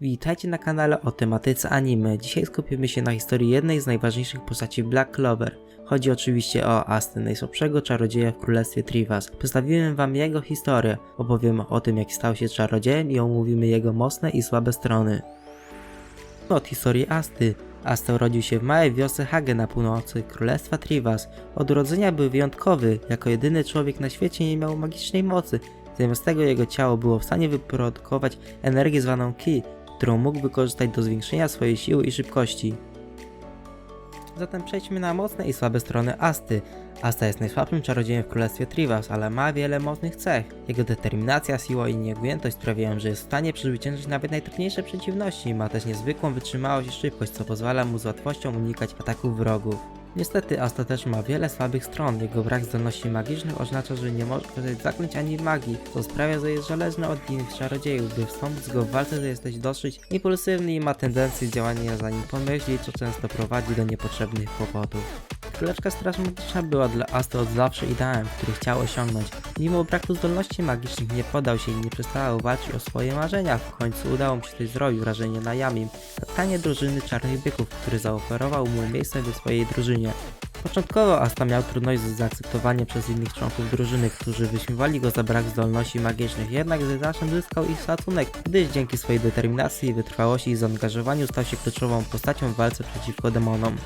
Witajcie na kanale o tematyce anime. Dzisiaj skupimy się na historii jednej z najważniejszych postaci Black Clover. Chodzi oczywiście o Astę, najsłabszego czarodzieja w królestwie Trivas. Przedstawiłem wam jego historię, opowiem o tym jak stał się czarodziejem i omówimy jego mocne i słabe strony. Od historii Asty. Asta urodził się w małej wiosce Hage na północy królestwa Trivas. Od urodzenia był wyjątkowy, jako jedyny człowiek na świecie nie miał magicznej mocy. Zamiast tego jego ciało było w stanie wyprodukować energię zwaną Ki, którą mógł wykorzystać do zwiększenia swojej siły i szybkości. Zatem przejdźmy na mocne i słabe strony Asty. Asta jest najsłabszym czarodziejem w królestwie Trivas, ale ma wiele mocnych cech. Jego determinacja, siła i nieugiętość sprawiają, że jest w stanie przezwyciężyć nawet najtrudniejsze przeciwności. Ma też niezwykłą wytrzymałość i szybkość, co pozwala mu z łatwością unikać ataków wrogów. Niestety Asta też ma wiele słabych stron. Jego brak zdolności magicznych oznacza, że nie może z zaklęć ani magii, co sprawia, że jest zależny od innych czarodziejów. By wspomóc go w walce, to jesteś dosyć impulsywny i ma tendencję działania zanim pomyśli, co często prowadzi do niepotrzebnych kłopotów. Królewska Straż Magiczna była dla Asty od zawsze ideałem, który chciał osiągnąć. Mimo braku zdolności magicznych nie podał się i nie przestał walczyć o swoje marzenia. W końcu udało mu się coś zrobić wrażenie na Yamim, kapitanie drużyny Czarnych Byków, który zaoferował mu miejsce w swojej drużynie. Początkowo Asta miał trudność z zaakceptowaniem przez innych członków drużyny, którzy wyśmiewali go za brak zdolności magicznych, jednak z czasem zyskał ich szacunek, gdyż dzięki swojej determinacji, wytrwałości i zaangażowaniu stał się kluczową postacią w walce przeciwko demonom.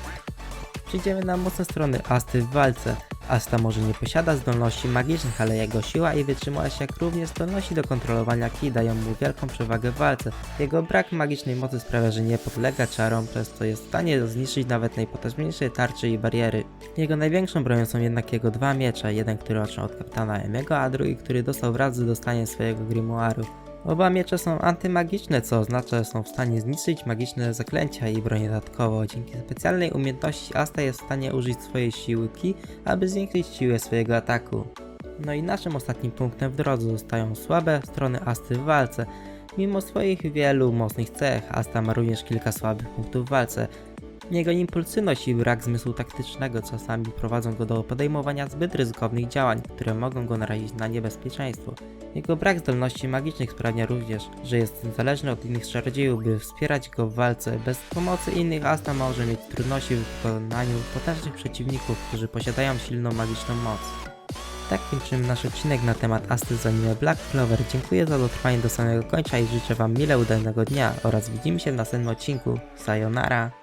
Przejdziemy na mocne strony Asty w walce. Asta może nie posiada zdolności magicznych, ale jego siła i wytrzymałość, jak również zdolności do kontrolowania ki dają mu wielką przewagę w walce. Jego brak magicznej mocy sprawia, że nie podlega czarom, przez co jest w stanie zniszczyć nawet najpotężniejsze tarcze i bariery. Jego największą bronią są jednak jego dwa miecze, jeden który otrzymał od kapitana Emiego, a drugi który dostał wraz z dostaniem swojego grimoiru. Oba miecze są antymagiczne, co oznacza, że są w stanie zniszczyć magiczne zaklęcia i broń dodatkowo. Dzięki specjalnej umiejętności Asta jest w stanie użyć swojej siły ki, aby zwiększyć siłę swojego ataku. No i naszym ostatnim punktem w drodze zostają słabe strony Asty w walce. Mimo swoich wielu mocnych cech, Asta ma również kilka słabych punktów w walce. Jego impulsywność i brak zmysłu taktycznego czasami prowadzą go do podejmowania zbyt ryzykownych działań, które mogą go narazić na niebezpieczeństwo. Jego brak zdolności magicznych sprawia również, że jest zależny od innych czarodziejów, by wspierać go w walce. Bez pomocy innych Asta może mieć trudności w pokonaniu potężnych przeciwników, którzy posiadają silną magiczną moc. Tak kończymy nasz odcinek na temat Asty z anime Black Clover. Dziękuję za dotrwanie do samego końca i życzę Wam mile udanego dnia oraz widzimy się w następnym odcinku. Sayonara!